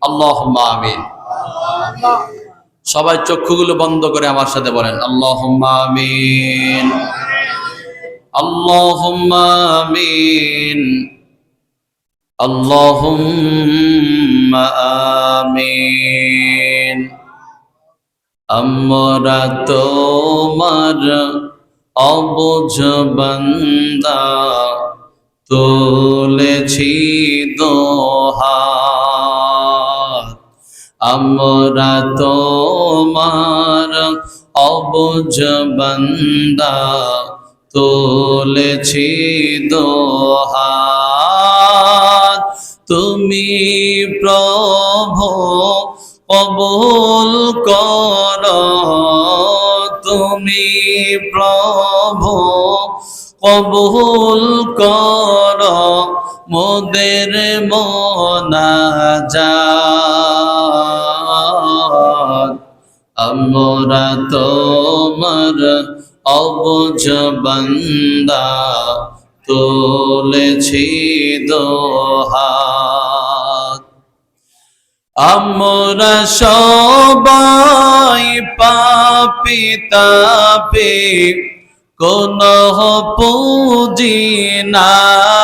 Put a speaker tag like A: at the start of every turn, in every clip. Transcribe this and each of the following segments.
A: আল্লাহ আমিন। সবাই চক্ষুগুলো বন্ধ করে আমার সাথে বলেন আল্লাহ আমিন। আল্লাহ আমিন। আল্লাহ আমিন। আমরা তোমার অবুঝ বন্দা, তুলেছি দোহা। আমরা তোমার অবুঝ বন্দা, তুলেছি দোহাত। তুমি প্রভু, কবুল কর। তুমি প্রভু, কবুল কর। মোদের মোনাজাত। আমরা তোমার অবুঝ বন্দা তুলেছি দোহাত। আমরা সবাই পাপি তাপে কোন পুঁজি নাই।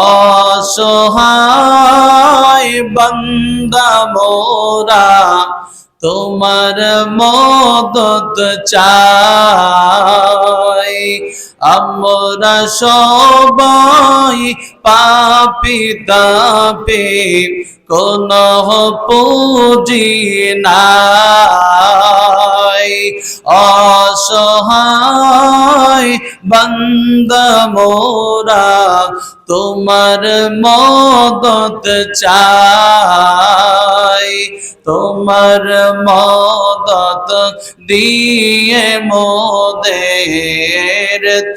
A: অসহায় বন্দা মোরা তোমার মদত চাই। আমরা সবাই পাপি তাপে, কোন পুঁজি নাই। অসহায় বন্দ মোরা, তোমার মদত চাই। তোমার মদত দিয়ে মোদের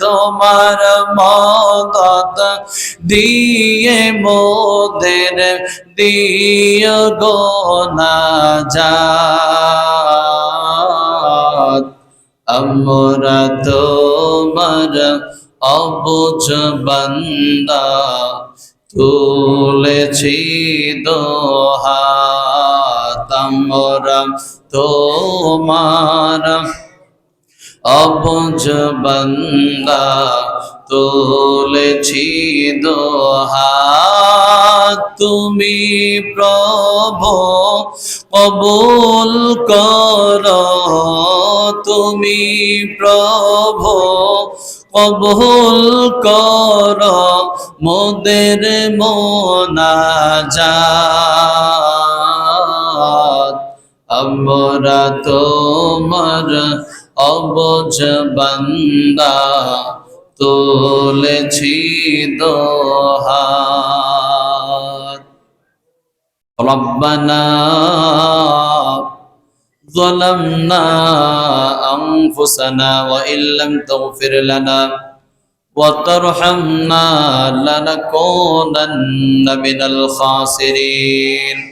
A: তোমার মদত দিয়ে মোদের দিয় গোনা যাত আমরা তোমার অবুঝ বন্দা তুলেছি আমরা তোমার অবুঝ বন্দা তুলেছি দোহাত তুমি প্রভু, কবুল কর। তুমি প্রভু, কবুল কর। মোদের মোনাজাত। আমরা তোমার অবজ বন্দা তুলেছি দোহাত ربنا ظلمنا أنفسنا وإن لم تغفر لنا وترحمنا لنكونن من الخاسرين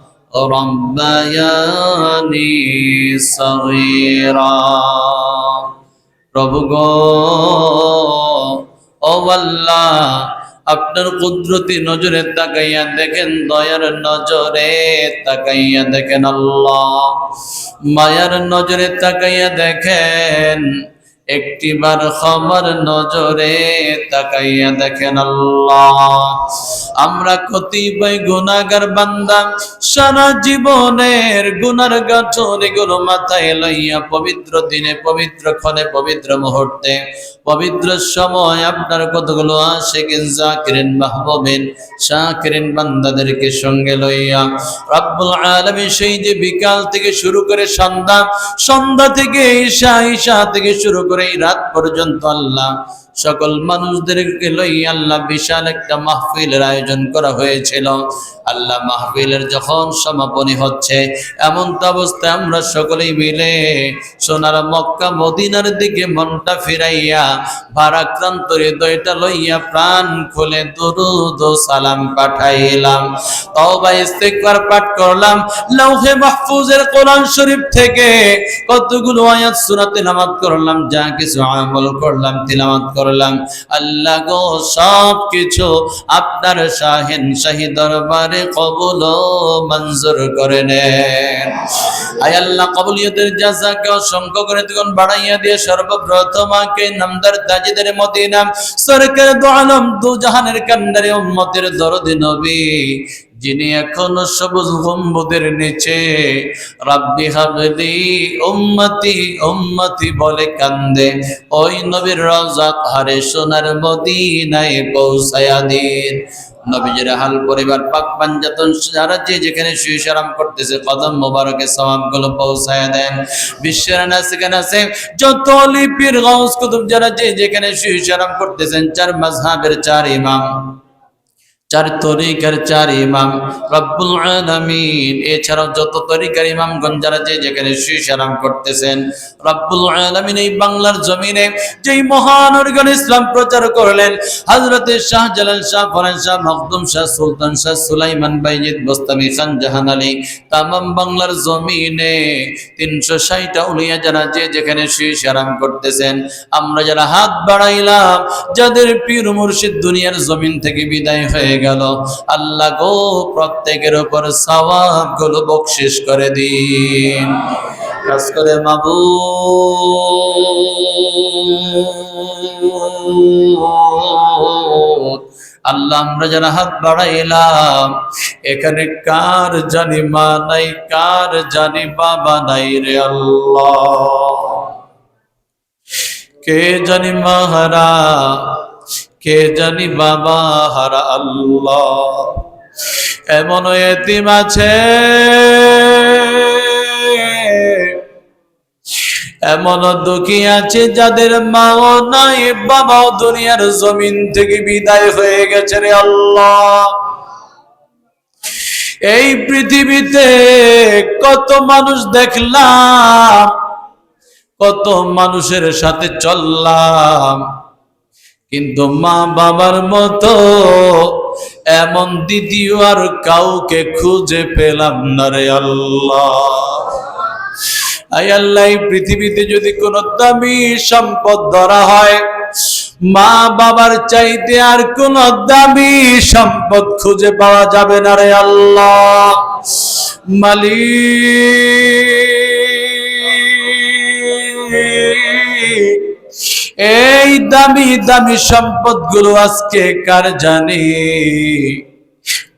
A: রব্বায়ানি সগীরা। প্রভু গো, ও আল্লাহ, আপনার কুদরতি নজরে তাকাইয়া দেখেন, দয়ার নজরে তাকাইয়া দেখেন আল্লাহ। মায়ার নজরে তাকাইয়া দেখেন একটিবার ক্ষমার নজরে তাকাইয়া দেখেন আল্লাহ। আমরা কতিপয় গুনাগার বান্দা, সারা জীবনের গুনার গাঠর এগুলো মাথায় লইয়া পবিত্র দিনে, পবিত্র ক্ষণে, পবিত্র মুহূর্তে, পবিত্র সময় আপনার কতগুলো আশেকিন জাকিরিন, মাহবুবিন শাকিরিন বান্দাদেরকে সঙ্গে লইয়া রব্বুল আলামিন সেই যে বিকাল থেকে শুরু করে সন্ধ্যা সন্ধ্যা থেকে ঈশা ঈশা থেকে শুরু করে এই রাত পর্যন্ত আল্লাহ সকল মানুষদেরকে লই আল্লাহ বিশাল একটা মাহফিলের আয়োজন করা হয়েছিল। আল্লাহ মাহফিলের যখন সমাপনী হচ্ছে, এমন তো অবস্থায় আমরা সকলেই মিলে সোনার মক্কা, মদিনার দিকে মনটা ফিরাইয়া ভারাক্রান্ত হৃদয়টা লইয়া প্রাণ খুলে দুরুদ সালাম পাঠাইলাম। তওবা, ইস্তিগফার পাঠ করলাম। লৌহে মাহফুজের কোরআন শরীফ থেকে কতগুলো আয়াত সূরা তেলাওয়াত করলাম, যা কিছু আমল করলাম, তিলাওয়াত করলাম। আল্লাহ গো সব কিছু আপনার শাহিন শাহী দরবারে কবুল মঞ্জুর করে নেন। আয় আল্লাহ, কবুলিয়তের জাযাকে অসংখ্য করে দ্বিগুণ বাড়াইয়া দিয়ে সর্বপ্রথমাকে নামদার তাজিদের মদিনা। সরকার দু আলম দু জাহানের কান্ডারে উম্মতের দরদি নবী। যিনি এখন সবুজ গম্বুদের নিচে, রাব্বি হাবলি উম্মতি উম্মতি বলে কান্দে। ওই নবীর রওজা হারে সোনার মদিনায় পৌঁছায়া দিন। নবীজির হাল পরিবার পাক পাঞ্জাতন যারা যে যেখানে শুয়ে সারাম করতেছে, কদম মোবারকে সওয়াবগুলো পৌঁছায় দেন। বিশ্বের নাসিকে নাসে যত লিপির গাউস কুতুব যারা যে যেখানে শুয়ে সারাম করতেছেন, চার মাযহাবের চার ইমাম। চার তরিকার চার ইমাম। রব্বুল আলামিন, এছাড়াও যত তরিকার ইমামগণ যারা যে যেখানে শিশারাম করতেছেন, রব্বুল আলামিন এই বাংলার জমিনে যেই মহান অর্গান ইসলাম প্রচার করলেন, হযরতে শাহজালাল শাহ, ফরান শাহ, মখদুম শাহ, সুলতান শাহ, সুলাইমান বাইজিদ বোস্তামি খান জাহান আলী, তামাম বাংলার জমিনে তিনশো ষাটটা উলিয়া যারা যে যেখানে শিশারাম করতেছেন, আমরা যারা হাত বাড়াইলাম, যাদের পীর মুর্শিদ দুনিয়ার জমিন থেকে বিদায় হয়ে গেল। আল্লাহ গো, প্রত্যেকের উপর সওয়াবগুলো বকশিস করে দিন। কাজ করে মাবু আল্লাহ আমরা যারা হাত বাড়াইলাম, এখানে কার জানি মা নাই, কার জানি বাবা নাই রে আল্লাহ। কে জানি মাহারা কে জানি বাবা, হারা আল্লাহ। এমন এতিম আছে। এমন দুঃখী আছে যাদের মাও নাই, বাবাও দুনিয়ার জমিন থেকে বিদায় হয়ে গেছে রে আল্লাহ। এই পৃথিবীতে কত মানুষ দেখলাম, কত মানুষের সাথে চললাম। কিন্তু মা বাবার মতো এমন দ্বিতীয় আর কাউকে খুঁজে পেলাম না রে আল্লাহ। আই আল্লাহ পৃথিবীতে যদি কোন দামি সম্পদ ধরা হয়, মা বাবার চাইতে আর কোন দামি সম্পদ খুঁজে পাওয়া যাবে না রে আল্লাহ। মালিক। এই দামি দামি সম্পদগুলো আজকে কার জানি?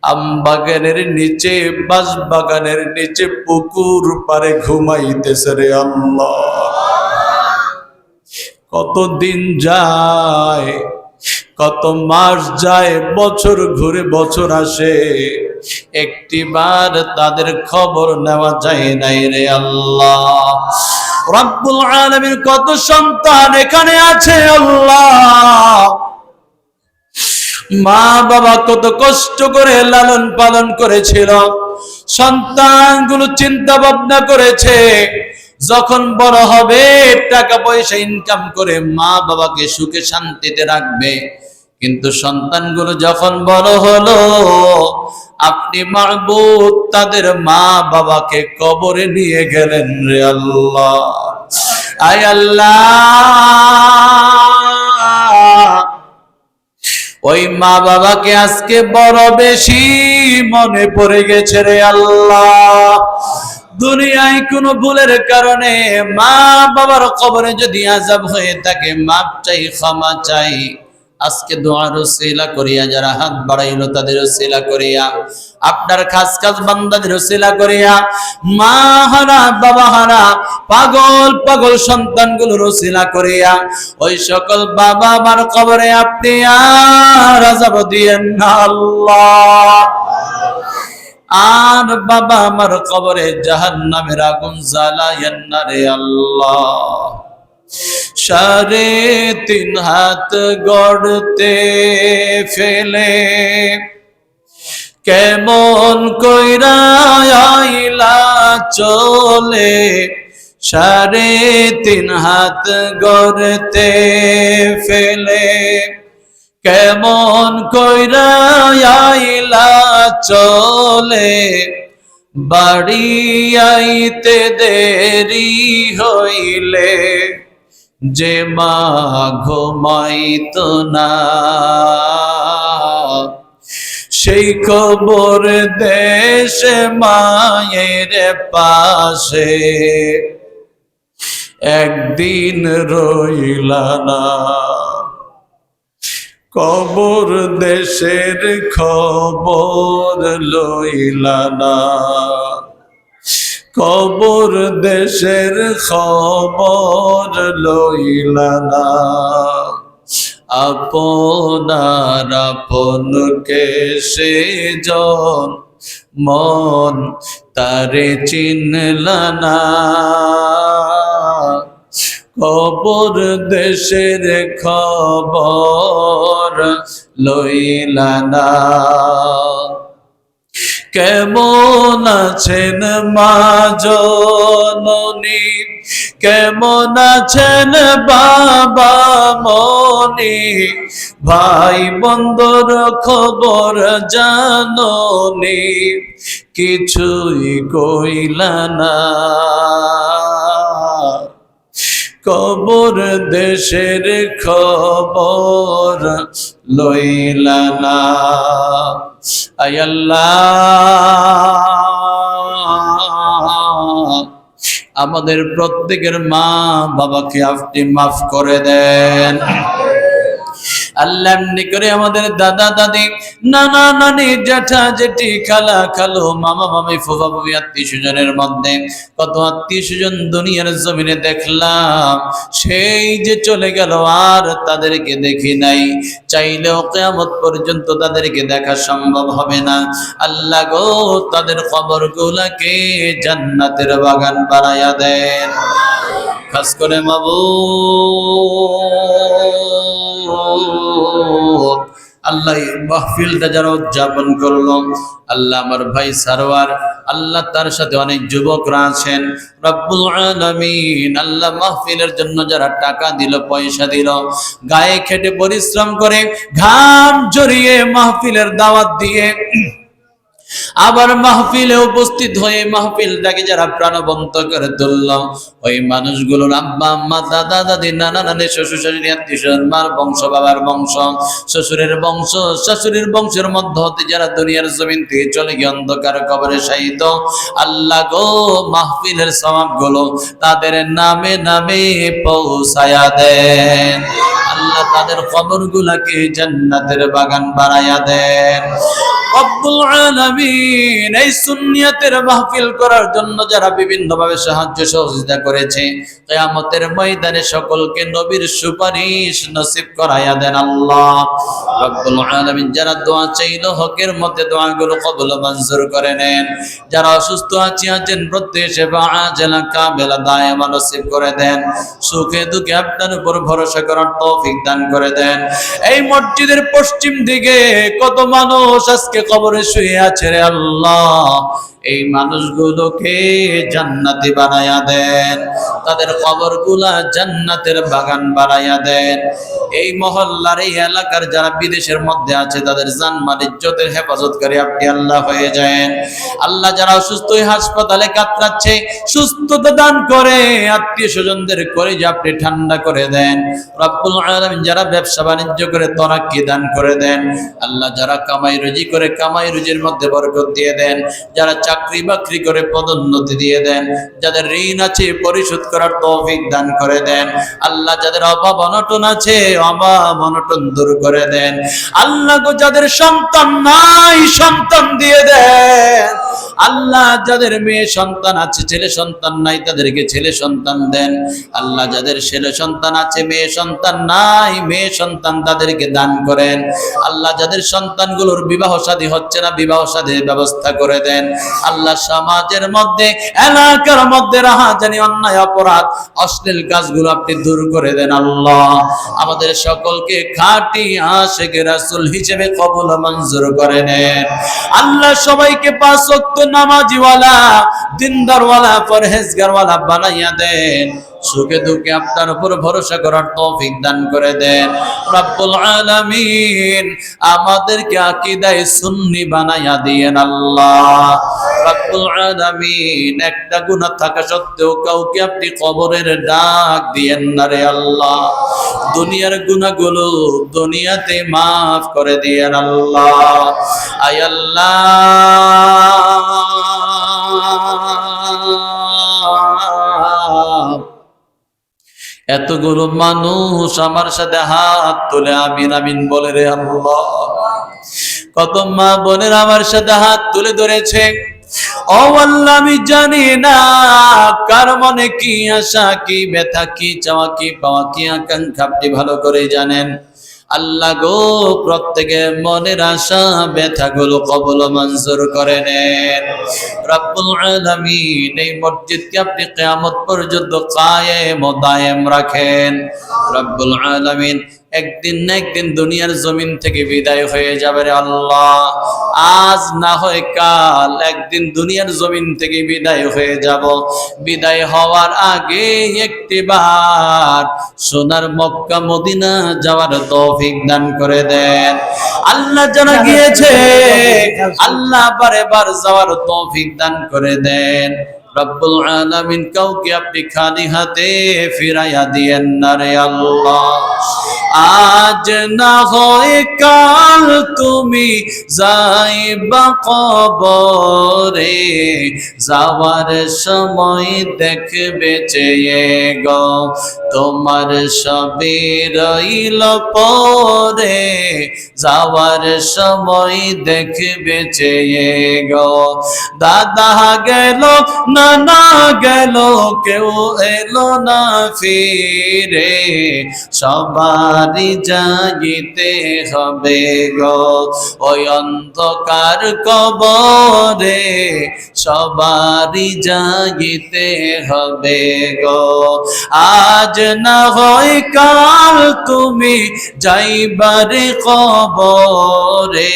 A: আম বাগানের নিচে বাস বাগানের নিচে পুকুর পারে ঘুমাইতেছে রে আল্লাহ। কত দিন যায়, কত মাস যায়, বছর ঘুরে বছর আসে। একটিবার তাদের খবর নেওয়া যায় নাই রে আল্লাহ। রব্বুল আলামিন কত সন্তান এখানে আছে আল্লাহ। মা বাবা কত কষ্ট করে লালন পালন করেছিল। সন্তানগুলো চিন্তা ভাবনা করেছে, যখন বড় হবে টাকা পয়সা ইনকাম করে মা বাবাকে সুখে শান্তিতে রাখবে। কিন্তু সন্তানগুলো যখন বড় হলো, আপনি মাহবুব তাদের মা বাবাকে কবরে নিয়ে গেলেন রে আল্লাহ। আয় আল্লাহ। ওই মা বাবাকে আজকে বড় বেশি মনে পড়ে গেছে রে আল্লাহ। দুনিয়ায় কোনো ভুলের কারণে মা বাবার কবরে যদি আজাব হয়ে থাকে, মাপ চাই, ক্ষমা চাই। আজকে দোয়ার সেলা করিয়া, যারা হাত বাড়াইলো তাদের সেলা করিয়া, আপনার খাস খাস বান্দাদের সেলা করিয়া, মা হারা, বাবা হারা, পাগল পাগল সন্তানগুলোর সেলা করিয়া, ওই সকল বাবা আমার কবরে আপনি আর আজাব দিয়েন না আল্লাহ। আর বাবা আমার কবরে জাহান নামের আগুন জ্বালায়েন না রে আল্লাহ। সাড়ে তিন হাত গড়তে ফেলে। কেমন কইরা আইলা চলে সাড়ে তিন হাত গড়তে ফেলে। কেমন কইরা আইলা চলে, বাড়ি আইতে দেরি হইলে। যে মা ঘুমাইত না, সেই খবর দেশে মায়ের পাশে। একদিন রইলা না, কবর দেশের খবর লইলা না। কবর দেশের খবর লইলা না। আপনার আপনকে সে জন? মন তারে চিনলা না। কবর দেশের খবর লইলা না। কেমন আছেন মা জননী? কেমন আছেন বাবা মনি ভাই বন্ধর খবর জাননি। কিছুই কইলা না। কবর দেশের খবর লইলা না। আয়াল্লাহ আমাদের প্রত্যেকের মা বাবাকে আপনি মাফ করে দেন। আল্লাহ এমনি করে আমাদের দাদা, দাদি, নানা, নানি জ্যাঠা জেঠি, খালা, খালো, মামা, মামি, ফুফা, ফুফি, আত্মীয় স্বজনের মধ্যে কত আত্মীয় স্বজন দুনিয়ার জমিনে দেখলাম, সেই যে চলে গেল আর তাদেরকে দেখি নাই। চাইলেও কেয়ামত পর্যন্ত তাদেরকে দেখা সম্ভব হবে না। আল্লাহ গো, তাদের খবর গুলাকে জান্নাতের বাগান বানাইয়া দেন। খাস করে মাবু আল্লাহ মাহফিলটা যারা উদযাপন করল, আল্লাহ আমার ভাই সারোয়ার, আল্লাহ তার সাথে অনেক যুবকরা আছেন। রব্বুল আলামিন, আল্লাহ মাহফিলের জন্য যারা টাকা দিল, পয়সা দিল, গায়ে খেটে পরিশ্রম করে ঘাম জড়িয়ে মাহফিলের দাওয়াত দিয়ে আবার মাহফিলে উপস্থিত হয়ে মাহফিলটাকে যারা প্রাণবন্ত করে তুলল, ওই মানুষগুলোর আব্বা, আম্মা, দাদা, দাদি, নানা, নানি, শ্বশুর শাশুড়ি, আত্মীয় মার বংশ, বাবার বংশ, শ্বশুরের বংশ, শাশুড়ির বংশের মধ্য হতে যারা দুনিয়ার জমিন থেকে চলে গিয়ে অন্ধকার কবরে শায়িত, আল্লাহ গো মাহফিলের সমাপগুলো তাদের নামে নামে পৌঁছায়া দেন। আল্লাহ তাদের কবর গুলাকে জান্নাতের বাগান বানায়া দেন। রব্বুল আলামিন এই সুন্নিয়তের মাহফিল করার জন্য যারা বিভিন্ন ভাবে সাহায্য সহযোগিতা করেছে, কিয়ামতের ময়দানে সকলকে নবীর সুপারিশ নসিব দেন আল্লাহ। রব্বুল আলামিন যারা দোয়া হকের মধ্যে দোয়াগুলো কবুল মঞ্জুর করে নেন। যারা অসুস্থ আছে, আছেন কাবেলা করে দেন। সুখে দুঃখে আপনার উপর ভরসা করার তৌফিক দান করে দেন। এই মসজিদের পশ্চিম দিকে কত মানুষ আজকে কবরে শুয়ে আছে রে আল্লাহ। এই মানুষগুলোকে জান্নাতি বানায়া দেন, তাদের কবরগুলা জান্নাতের বাগান বানায়া দেন। এই মহল্লার, এই এলাকার যারা বিদেশের মধ্যে আছে, তাদের জানমাল, ইজ্জতের হেফাজতকারী আপনি আল্লাহ হয়ে যান। আল্লাহ যারা অসুস্থ হয়ে হাসপাতালে কাতরাচ্ছে, সুস্থতা দান করে, আত্মীয় স্বজনদের করে যে আপনি ঠান্ডা করে দেন। রব্বুল আলামিন যারা ব্যবসা বাণিজ্য করে, তরাক্কি দান করে দেন। আল্লাহ যারা কামাই রুজি করে, কামাই রুজির মধ্যে বরকত দিয়ে দেন। যারা চাকরি বাকরি করে পদোন্নতি দিয়ে দেন, যাদের ঋণ আছে পরিশোধ করার তৌফিক দান করে দেন। আল্লাহ যাদের অভাব অনটন আছে, অভাব অনটন দূর করে দেন। আল্লাহ যাদের সন্তান নাই, সন্তান দিয়ে দেন। আল্লাহ যাদের মেয়ে সন্তান আছে, ছেলে সন্তান নাই, তাদেরকে ছেলে সন্তান দেন। আল্লাহ যাদের ছেলে সন্তান আছে, মেয়ে সন্তান নাই, মেয়ে সন্তান তাদেরকে দান করেন। আল্লাহ যাদের সন্তানগুলোর বিবাহ শাদী হচ্ছে না, বিবাহ শাদীর ব্যবস্থা করে দেন। আল্লাহ সমাজের মধ্যে, এলাকার মধ্যে রাহা জানি অন্যায়, অপরাধ, অশ্লীল কাজগুলো আপনি দূর করে দেন আল্লাহ। আমাদের সকলকে খাঁটি আশেখ রাসূল হিসেবে কবুল মঞ্জুর করে নেন। আল্লাহ সবাইকে পাঁচ নামাজিওয়ালা দিনদারওয়ালা পরহেজগারওয়ালা বানাইয়া দেন। সুখে দুঃখে আপনার উপর ভরসা করার তৌফিক দান করে দেন। রব্বুল আলামিন আমাদেরকে আকীদায় সুন্নি বানাইয়া দিয়েন আল্লাহ। রব্বুল আলামিন একটা গুনাহ থাকা সত্ত্বেও কাউকে আপনি কবরের ডাক দিয়েন না রে আল্লাহ। দুনিয়ার গুনাহগুলো দুনিয়াতে মাফ করে দিয়েন আল্লাহ। আয় আল্লাহ। এতগুলো মানুষ আমার সাথে হাত তুলে আমিন আমিন বলে রে আল্লাহ। কত মা বোনের আমার সাথে হাত তুলে ধরেছে। ও আল্লাহ, আমি জানি না কার মনে কি আশা, কি ব্যথা, কি চাওয়া, কি পাওয়া, কি আকাঙ্ক্ষা, আপনি ভালো করে জানেন। আল্লাহ গো, প্রত্যেকে মনের আশা, ব্যথাগুলো কবল মঞ্জুর করে নেন। রব্বুল আলামিন, এই মসজিদকে আপনি কিয়ামত পর্যন্ত কায়েম ও দায়েম রাখেন। রব্বুল আলামিন একদিন না একদিন দুনিয়ার জমিন থেকে বিদায় হয়ে যাবে রে আল্লাহ। আজ না হয় কাল একদিন দুনিয়ার জমিন থেকে বিদায় হয়ে যাব। বিদায় হওয়ার আগে একটি বার সোনার মক্কা মদিনা যাওয়ার তৌফিক দান করে দেন। আল্লাহ জানা গিয়েছে, আল্লাহ বারে বার যাওয়ার তৌফিক দান করে দেন। রব্বুল আলামিন কাউকে আপনি খালি হাতে ফিরাইয়া দিয়েন না রে আল্লাহ। আজ না হয় কাল তুমি যাইবা কবরে, যাওয়ার সময় দেখবে চেয়ে গো তোমার সবে রইল পরে, যাওয়ার সময় দেখবে চেয়ে গো দাদা গেল, নানা গেল, কেউ এলো না ফিরে সবারই জাগিতে হবে গো। ওই অন্ধকার কবরে সবারই জাগিতে হবে গো। আজ না হয় কাল তুমি যাইবারে কবরে,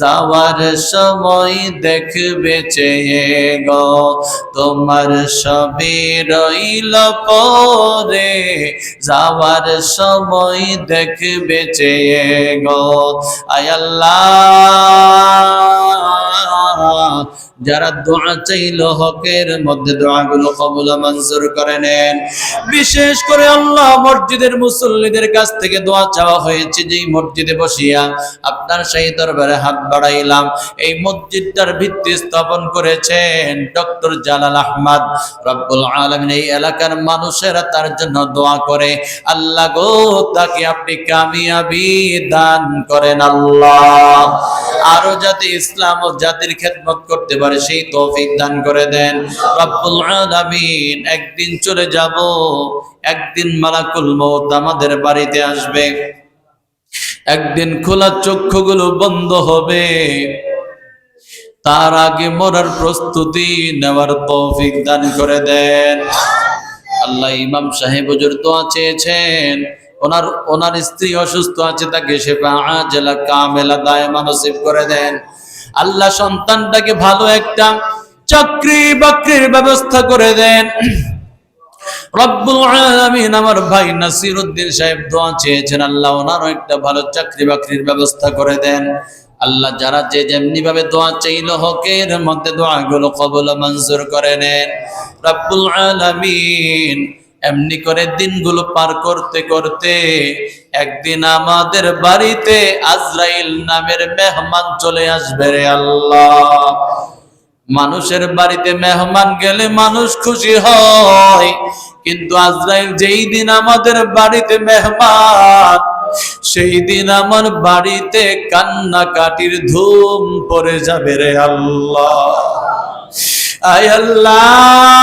A: যাওয়ার সময় দেখবে চেয়ে গো। তোমার সবে রইল পরে, যাওয়ার সময় দেখবে চেয়ে গো। আয় আল্লাহ। যারা দোয়া চাইল হকের মধ্যে দোয়াগুলো কবুল মঞ্জুর করে নেন। বিশেষ করে আল্লাহ মসজিদের মুসল্লিদের কাছ থেকে দোয়া চাওয়া হয়েছে যে মসজিদে বসিয়া আপনার সেই দরবারে হাত বাড়াইলাম। এই মসজিদটার ভিত্তি স্থাপন করেছেন ডক্টর জালাল আহমদ। রব্বুল আলমিন এই এলাকার মানুষেরা তার জন্য দোয়া করে, আল্লাহ গো, তাকে আপনি কামিয়াবি দান করেন আল্লাহ। আরও যাতে ইসলাম ও জাতির খেদমত করতে পারে, সেই তৌফিক দান করে দেন। রব্বুল আলামিন, একদিন চলে যাব, একদিন মালাকুল মউত আমাদের বাড়িতে আসবে। একদিন খোলা চক্ষুগুলো বন্ধ হবে। তার আগে মরার প্রস্তুতি নেওয়ার তৌফিক দান করে দেন। আল্লাহ ইমাম সাহেব হুজুর দোয়া চেয়েছেন, ওনার ওনার স্ত্রী অসুস্থ আছে, তাকে সেবা আজলা কামেলা দায়মা নসিব করে দেন। আল্লাহ সন্তানটাকে ভালো একটা চাকরি বাকরির ব্যবস্থা করে দেন। দোয়া আল্লাহ ভালো চাকরি বাকরির ব্যবস্থা করে দেন। আল্লাহ যেমনি ভাবে দোয়া হকের মধ্যে কবল মঞ্জুর করে নেন। রব্বুল আলামিন এমনি করে দিনগুলো পার করতে করতে একদিন আমাদের বাড়িতে আজরাইল নামের মেহমান চলে আসবে রে আল্লাহ। মানুষের বাড়িতে মেহমান গেলে মানুষ খুশি হয়, কিন্তু আজরাইল যেই দিন আমাদের বাড়িতে মেহমান, সেই দিন আমার বাড়িতে কান্নাকাটির ধুম পড়ে যাবে রে আল্লাহ। আয় আল্লাহ!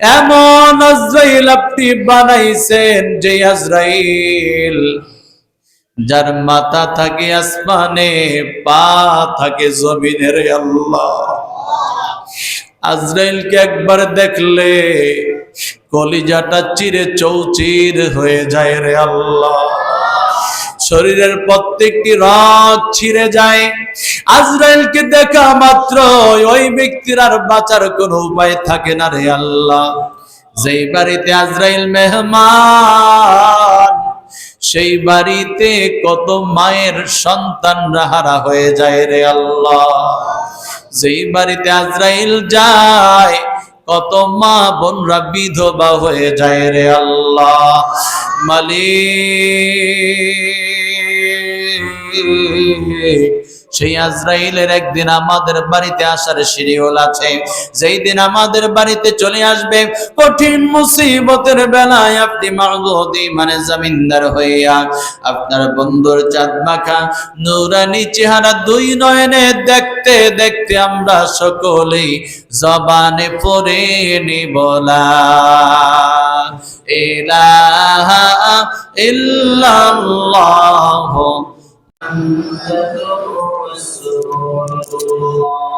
A: এমন আজরাইল আপনি বানাইছেন যে আজরাইল, যার মাথা থাকে আসমানে, পা থাকে জমিনের আল্লাহ। আজরাইলকে একবার দেখলে কলিজাটা চিরে চৌচির হয়ে যায় রে আল্লাহ। শরীরের প্রত্যেকটি রগ ছিঁড়ে যায়। আজরাইলকে দেখা মাত্র ওই ব্যক্তির আর বাঁচার কোনো উপায় থাকে না রে আল্লাহ। যেই বাড়িতে আজরাইল মেহমান, সেই বাড়িতে কত মায়ের সন্তানরা হারা হয়ে যায় রে আল্লাহ। যেই বাড়িতে আজরাইল যায়, কত মা বোনরা বিধবা হয়ে যায় রে আল্লাহ। মালিক সেই আজরাইলের একদিন আমাদের বাড়িতে আসার শিডিউল আছে। যেই দিন আমাদের বাড়িতে চলে আসবে, কঠিন মুসিবতের বেলায় আপনি মাগদি মানে জমিনদার হইয়া আপনার বন্ধুর চাঁদ মাখা, নুরানি চেহারা দুই নয়নে দেখতে দেখতে আমরা সকলেই জবানে পড়ে নিবলা ইলাহা ইল্লাল্লাহ। محمد رسول الله